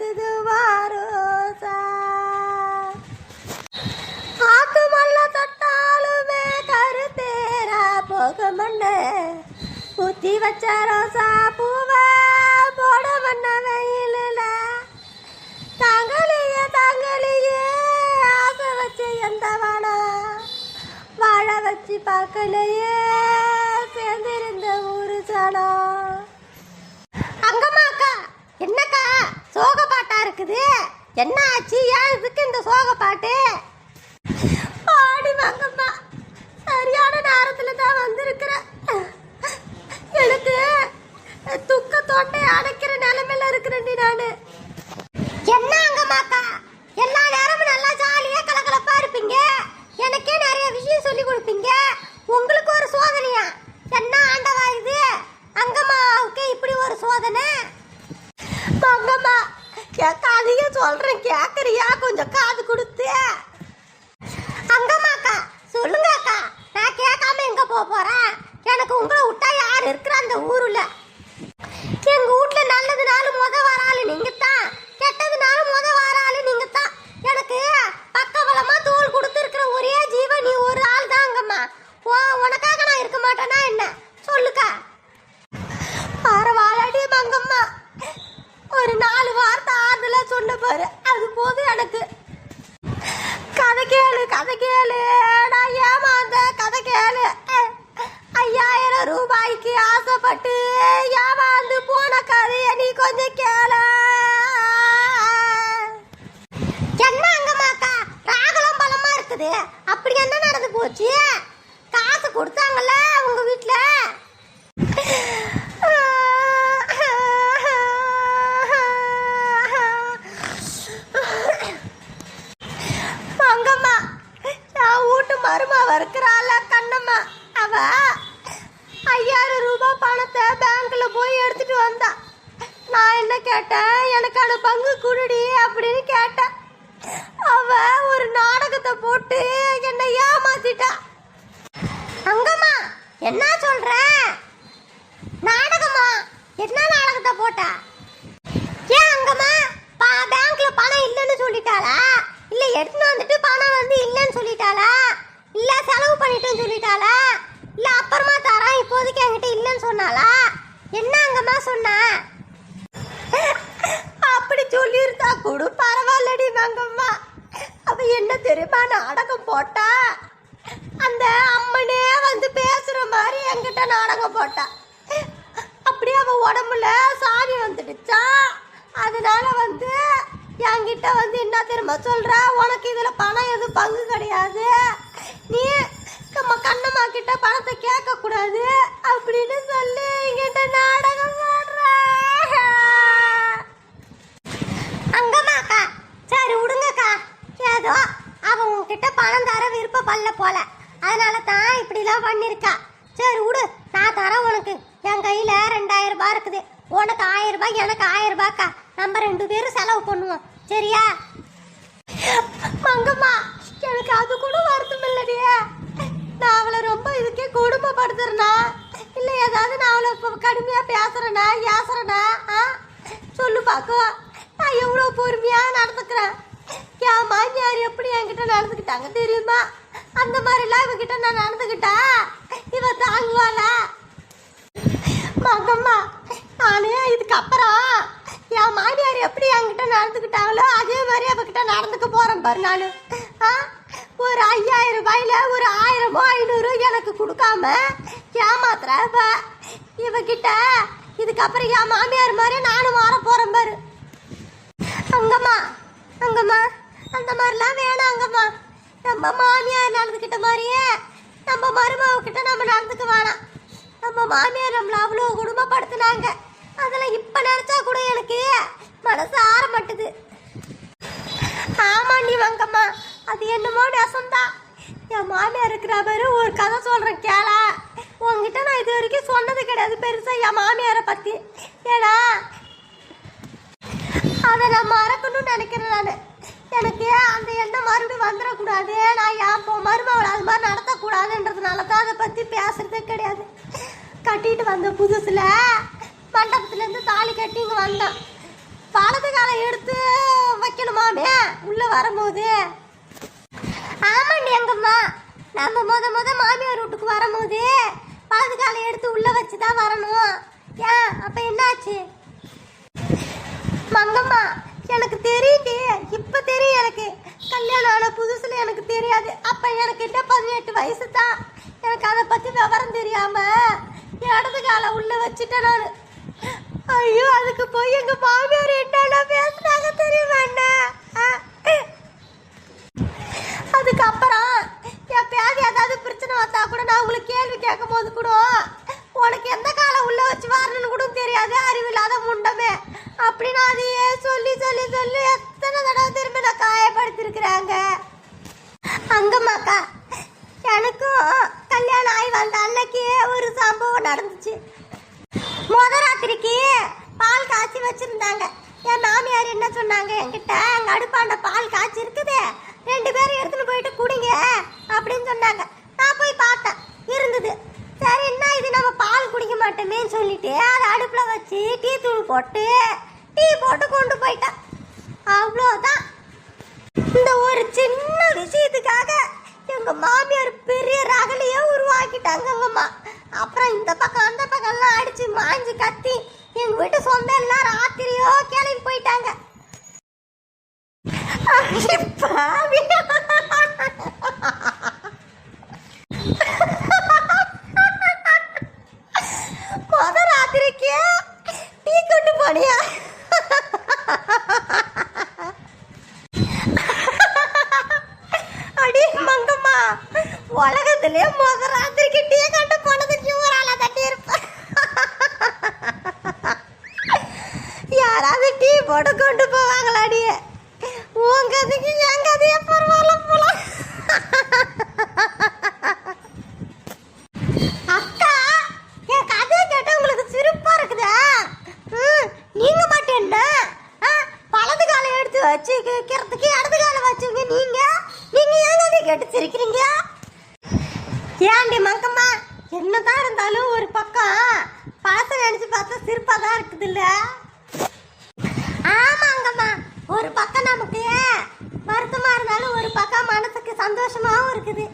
மணக்குது வாரோசா ஆத்து மல்ல தொட்டாலுமே கருத்தேரா போக மண்ண புத்தி வச்ச ரோசா பூவ போட மண்ண வெயிலில். தாங்களையே தாங்களையே ஆசை வச்சு எந்த வாடா வாழ வச்சு பார்க்கலையே சேர்ந்திருந்த ஊரு சடம் அங்கம்மா அக்கா என்னக்கா சோக பாட்டா இருக்குது என்ன ஆச்சு ஏன் இதுக்கு இந்த சோக பாட்டு? ஆடி வாங்கம்மா சரியான நேரத்தில் தான் வந்திருக்கிறேன் சொல்றேன் கேக்குறியா? கொஞ்சம் காது கொடுத்து. அங்கம்மாக்கா சொல்லுங்க அக்கா நான் கேட்காம எங்க போக போறேன்? எனக்கு உங்களை விட்டா யார் இருக்கிற அந்த ஊருல? எங்க வீட்ல நல்லது நாளும் முத வர நீங்க தான் கெட்டது நாளும் முத வர ஆளு நீங்க தான் எனக்கு பக்கபலமா தோல் கொடுத்துருக்கிற ஒரே ஜீவன் நீ ஒரு ஆள் தாங்கம்மா ஓ உனக்காக நான் இருக்க மாட்டேனா என்ன சொல்லுக்கா பரவாயில்லடி மங்கம்மா ஒரு நாலு வார்த்தை ஆறுதலா சொன்ன பாரு அது போதும் எனக்கு. கதை கேளு கதை கேளு. நான் ஏமாந்த கதை கேளு. ஐயாயிரம் ரூபாய்க்கு ஆசைப்பட்டு ஏமாந்து போன கதைய நீ கொஞ்சம் கேளு. என்ன அங்கம்மாக்கா ராகலம் பலமா இருக்குது. அப்படி என்ன நடந்து போச்சு? காசு கொடுத்தாங்கல்ல உங்க வீட்டுல அங்கம்மா நான் வீட்டு மருமாவ இருக்கிறாள் கண்ணம்மா அவ ஐயாயிரம் ரூபாய் பணத்தை பேங்க்ல போய் எடுத்துட்டு வந்தா. நான் என்ன கேட்டேன்? எனக்கான பங்கு குடுடி அப்படின்னு கேட்டேன். அவ ஒரு நாடகத்தை போட்டு என்னை ஏமாத்திட்டா. அங்கம்மா என்ன சொல்ற? நாடகமா? என்ன நாடகத்தை போட்டா? ஏன் அங்கம்மா பா பேங்க்ல பணம் இல்லைன்னு சொல்லிட்டாளா? இல்ல எடுத்துன்னு வந்துட்டு பணம் வந்து இல்லைன்னு சொல்லிட்டாளா? இல்ல செலவு பண்ணிட்டேன்னு சொல்லிட்டாளா? இல்ல அப்புறமா தரேன் இப்போதைக்கு என்கிட்ட இல்லைன்னு சொன்னாளா? என்ன அங்கம்மா சொன்னா? அப்படி சொல்லியிருந்தா கூட பரவாயில்லடி மங்கம்மா அவ என்ன தெரியுமா நாடகம் போட்டா? அந்த அம்மனே வந்து பேசுற மாதிரி என்கிட்ட நாடகம் போட்டா. அப்படியே அவ உடம்புல சாமி வந்துடுச்சா? அதனால வந்து என்கிட்ட வந்து என்ன தெரியுமா சொல்ற? உனக்கு இதுல பணம் எதுவும் பங்கு கிடையாது. நீ நம்ம கண்ணம்மா கிட்ட பணத்தை கேட்க கூடாது அப்படின்னு சொல்லி என்கிட்ட நாடகம் அங்கம்மாக்கா சரி விடுங்கக்கா. ஏதோ அவ உங்ககிட்ட பணம் தர விருப்பப்படல போல. அதனால தான் இப்படிலாம் பண்ணியிருக்கா சரி விடு நான் தரேன் உனக்கு. என் கையில் ரெண்டாயிரம் ரூபாய் இருக்குது. உனக்கு ஆயிரம் ரூபாய் எனக்கு ஆயிரம் ரூபாய்க்கா. நம்ம ரெண்டு பேரும் செலவு பண்ணுவோம். சரியா? மங்கம்மா எனக்கு அது கூட வருத்தம் இல்லடியே நான் அவளை ரொம்ப இதுக்கே குடும்பப்படுத்துறேனா ஏதாவது நான் அவளை இப்போ கடுமையாக பேசுகிறேனா ஏசுறேனா ஆ? சொல்லு பார்க்கும் நான் எவ்வளோ பொறுமையாக நடந்துக்கிறேன். என் மாமியார் எப்படி என்கிட்ட நடந்துக்கிட்டாங்க தெரியுமா? அந்த மாதிரிலாம் இவகிட்ட நான் நடந்துக்கிட்டா? இவ தாங்குவாளா? மகம்மா நானே இதுக்கப்புறம் என் மாமியார் எப்படி என்கிட்ட நடந்துக்கிட்டாங்களோ அதே மாதிரி அவகிட்ட நடந்துக்க போகிறேன் பாரு நான். ஆ? ஒரு ஐயாயிரம் ரூபாயில் ஒரு ஆயிரமோ ஐநூறு எனக்கு கொடுக்காம ஏமாத்துற இப்போ இவகிட்ட இதுக்கப்புறம் என் மாமியார் மாதிரி நானும் மாற போறேன் பாரு. அங்கம்மா அங்கம்மா அந்த மாதிரிலாம் வேணாம் அங்கம்மா. நம்ம மாமியார் நடந்துக்கிட்ட மாதிரியே நம்ம மருமக கிட்ட நம்ம நடந்துக்க வேணாம். நம்ம மாமியார் நம்மளை அவ்வளோ குடும்பப்படுத்தினாங்க அதெல்லாம் இப்போ நினச்சா கூட எனக்கு மனசு ஆற ஆமாண்டி வங்கம்மா. அது என்னமோ நெசம்தான் என் மாமியார் இருக்கிற ஒரு கதை சொல்கிறேன் கேள. உங்ககிட்ட நான் இது வரைக்கும் சொன்னது கிடையாது பெருசாக என் மாமியாரை பற்றி ஏன்னா அதை நான் மறக்கணும்னு நினைக்கிறேன் நான். எனக்கு அந்த எண்ணம் மறுபடியும் வந்துடக்கூடாது? நான் என் மருமகளை அது மாதிரி நடத்தக்கூடாதுன்றதுனால தான் அதை பற்றி பேசுறதே கிடையாது. கட்டிட்டு வந்த புதுசில் மண்டபத்துலேருந்து தாலி கட்டி இங்கே வந்தேன். வலது காலை எடுத்து வைக்கணுமாமே உள்ள வரும்போது. ஆமாண்டி எங்கம்மா நம்ம முத முத மாமியார் வீட்டுக்கு வரும்போது வலது காலை எடுத்து உள்ள வச்சு தான் வரணும். ஏன்? அப்ப என்னாச்சு? மங்கம்மா எனக்கு தெரியுது இப்ப தெரியும் எனக்கு. கல்யாணம் ஆன புதுசுல எனக்கு தெரியாது. அப்ப எனக்கு என்ன பதினெட்டு வயசு தான் எனக்கு அதை பத்தி விவரம் தெரியாம இடது காலை உள்ள வச்சுட்டேன் நான். ஐயோ அதுக்கு போய் எங்க மாமியார் என்னென்ன பேசுறாங்க தெரியுமா என்ன? அதுக்கப்புறம் என் பேதி ஏதாவது பிரச்சனை வந்தா கூட நான் உங்களுக்கு கேள்வி கேட்கும் போது கூட உனக்கு எந்த காலம் உள்ள வச்சு வரணும்னு கூட தெரியாது அறிவில்லாத முண்டமே. அப்படின்னு அதையே சொல்லி சொல்லி சொல்லி எத்தனை தடவை திரும்ப நான் காயப்படுத்திருக்கிறாங்க அங்கம்மாக்கா எனக்கும் கல்யாணம் ஆகி வந்த அன்னைக்கு ஒரு சம்பவம் நடந்துச்சு. முத ராத்திரிக்கு பால் காய்ச்சி வச்சிருந்தாங்க. என் மாமியார் என்ன சொன்னாங்க? என்கிட்ட அங்கே அடுப்பாண்ட பால் காய்ச்சி இருக்குது ரெண்டு பேரும் எடுத்துன்னு போயிட்டு குடிங்க அப்படின்னு சொன்னாங்க. நான் போய் பார்த்தேன். இருந்தது. சரி என்ன இது? நம்ம பால் குடிக்க மாட்டோமேன்னு சொல்லிட்டு அதை அடுப்பில் வச்சு டீ தூள் போட்டு டீ போட்டு கொண்டு போயிட்டேன். அவ்வளோதான் இந்த ஒரு சின்ன விஷயத்துக்காக எங்கள் மாமியார் பெரிய ரகலையே உருவாக்கிட்டாங்கங்கம்மா. அப்புறம் இந்த பக்கம் மாஞ்சு கத்தி. எங்க வீட்டு சொந்த எல்லாம் ராத்திரியோ கிளம்பி போயிட்டாங்க அடி பாவி. முத ராத்திரிக்கு டீ கொண்டு போனியா அடி மங்கம்மா உலகத்திலே முத ராத்திரிக்கு டீ கண்டு போனதுக்கு ஒரு ஆளா தட்டி இருப்ப யாராவது டீ போட்டு கொண்டு போவாங்களாடி உன் கதைக்கு என் கதையே பரவாயில்ல போல அக்கா என் கதையை கேட்டா உங்களுக்கு சிரிப்பா இருக்குதா ம், நீங்க மட்டும் என்ன ஆ, வலது காலை எடுத்து வச்சு கேட்கறதுக்கு இடது காலை வச்சுங்க நீங்க நீங்க ஏன் கதையை கேட்டு சிரிக்கிறீங்க ஏன்டி மங்கம்மா என்னதான் இருந்தாலும் ஒரு பக்கம் பழத்தை நினைச்சு பார்த்தா சிரிப்பா தான் இருக்குது இல்ல ஆமாங்கம்மா ஒரு பக்கம் நமக்கு வருத்தமா இருந்தாலும் ஒரு பக்கம் மனசுக்கு சந்தோஷமாவும் இருக்குது.